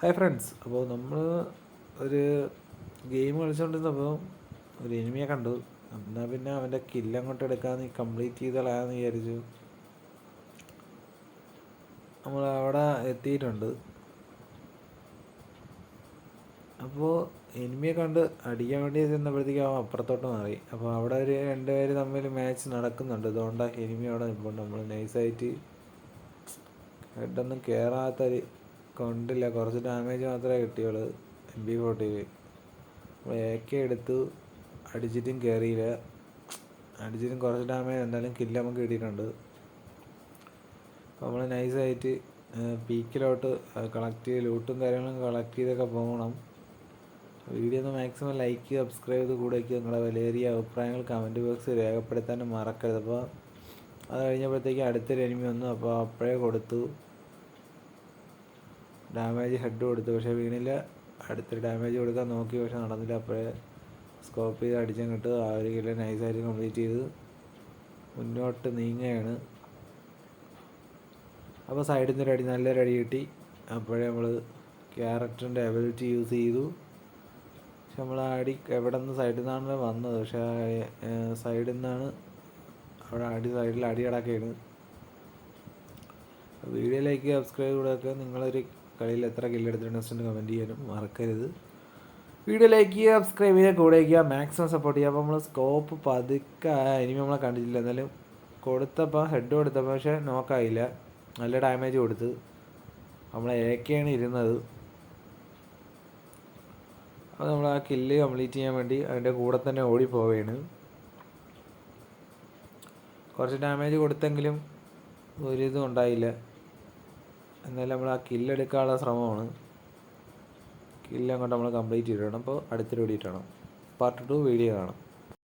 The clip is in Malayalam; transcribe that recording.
ഹായ് ഫ്രണ്ട്സ് അപ്പോൾ നമ്മൾ ഒരു ഗെയിം കളിച്ചുകൊണ്ടിരുന്നപ്പോൾ ഒരു എനിമിയെ കണ്ടു. എന്നാൽ പിന്നെ അവന്റെ കില്ല് അങ്ങോട്ട് എടുക്കാമെന്ന് കംപ്ലീറ്റ് ചെയ്തളാന്ന് വിചാരിച്ചു. നമ്മൾ അവിടെ എത്തിയിട്ടുണ്ട്. അപ്പോൾ എനിമിയെ കണ്ട് അടിക്കാൻ വേണ്ടി ചെന്നപ്പോഴത്തേക്കും അവൻ അപ്പുറത്തോട്ട് മാറി. അപ്പോൾ അവിടെ ഒരു രണ്ടുപേര് തമ്മിൽ മാച്ച് നടക്കുന്നുണ്ട്. ഇതുകൊണ്ടാണ് എനിമി അവിടെ നിൽപ്പുണ്ട് നമ്മൾ നൈസായിട്ട് ഹെഡൊന്നും കയറാത്തൊരു കൊണ്ടില്ല. കുറച്ച് ഡാമേജ് മാത്രമേ കിട്ടിയുള്ളൂ. എം ബി എ കെ എടുത്തു. അടിച്ചിട്ടും കയറിയില്ല അടിച്ചിട്ടും കുറച്ച് ഡാമേജ് എന്തായാലും കില്ല നമുക്ക് കിട്ടിയിട്ടുണ്ട്. അപ്പോൾ നമ്മൾ നൈസായിട്ട് പീക്കിലോട്ട് കളക്ട് ചെയ്ത് ലൂട്ടും കാര്യങ്ങളും കളക്ട് ചെയ്തൊക്കെ പോകണം. വീഡിയോ ഒന്ന് മാക്സിമം ലൈക്ക് സബ്സ്ക്രൈബ് ചെയ്ത് കൂടെ വയ്ക്കുക നിങ്ങളുടെ വിലയേറിയ അഭിപ്രായങ്ങൾ കമന്റ് ബോക്സിൽ രേഖപ്പെടുത്താനും മറക്കരുത്. അപ്പോൾ അത് കഴിഞ്ഞപ്പോഴത്തേക്ക് അടുത്തൊരു എനിമി വന്നു. അപ്പോൾ അപ്പോഴേ കൊടുത്തു. ഡാമേജ് ഹെഡ് കൊടുത്തു. പക്ഷേ വീണില്ല. അടുത്തൊരു ഡാമേജ് കൊടുക്കാൻ നോക്കി. പക്ഷെ നടന്നില്ല. അപ്പോഴേ സ്കോപ്പ് ചെയ്ത് അടിച്ചങ്ങോട്ട് ആ ഒരു കിലോ നൈസായിട്ട് കംപ്ലീറ്റ് ചെയ്ത് മുന്നോട്ട് നീങ്ങുകയാണ്. അപ്പോൾ സൈഡിൽ നിന്ന് അടി നല്ലൊരു അടി കിട്ടി. അപ്പോഴേ നമ്മൾ ക്യാരക്ടറിന്റെ എബിലിറ്റി യൂസ് ചെയ്തു. പക്ഷെ നമ്മൾ ആ അടി എവിടെ നിന്ന് സൈഡിൽ നിന്നാണ് വന്നത്. പക്ഷേ സൈഡിൽ നിന്നാണ് അവിടെ അടി സൈഡിൽ അടി കിടക്കുകയാണ് വീഡിയോ ലൈക്ക് സബ്സ്ക്രൈബ് കൊടുക്കുക. നിങ്ങളൊരു കളിയിൽ എത്ര കില്ലെടുത്തിട്ടുണ്ട് കമന്റ് ചെയ്യാനും മറക്കരുത്. വീഡിയോ ലൈക്ക് ചെയ്യുക സബ്സ്ക്രൈബ് ചെയ്യുക കൂടെ ചെയ്യുക മാക്സിമം സപ്പോർട്ട് ചെയ്യുക. അപ്പോൾ നമ്മൾ സ്കോപ്പ് പതുക്കെ ഇനി നമ്മളെ കണ്ടിട്ടില്ല. എന്നാലും കൊടുത്തപ്പോൾ ഹെഡ് കൊടുത്തപ്പോൾ പക്ഷേ നോക്കായില്ല നല്ല ഡാമേജ് കൊടുത്ത്. നമ്മൾ ഏക്കെയാണ് ഇരുന്നത്. അപ്പോൾ നമ്മൾ ആ കില്ല് കംപ്ലീറ്റ് ചെയ്യാൻ വേണ്ടി അതിന്റെ കൂടെ തന്നെ ഓടി പോവുകയാണ് കുറച്ച് ഡാമേജ് കൊടുത്തെങ്കിലും ഒരിതും ഉണ്ടായില്ല. എന്നാലും നമ്മൾ ആ കില്ലെടുക്കാനുള്ള ശ്രമമാണ്. കില്ല് അങ്ങോട്ട് നമ്മൾ കംപ്ലീറ്റ് ചെയ്തിടണം അപ്പോൾ അടുത്തൊരു വീഡിയോ ഇട്ടണം പാർട്ട് ടു വീഡിയോ കാണാം.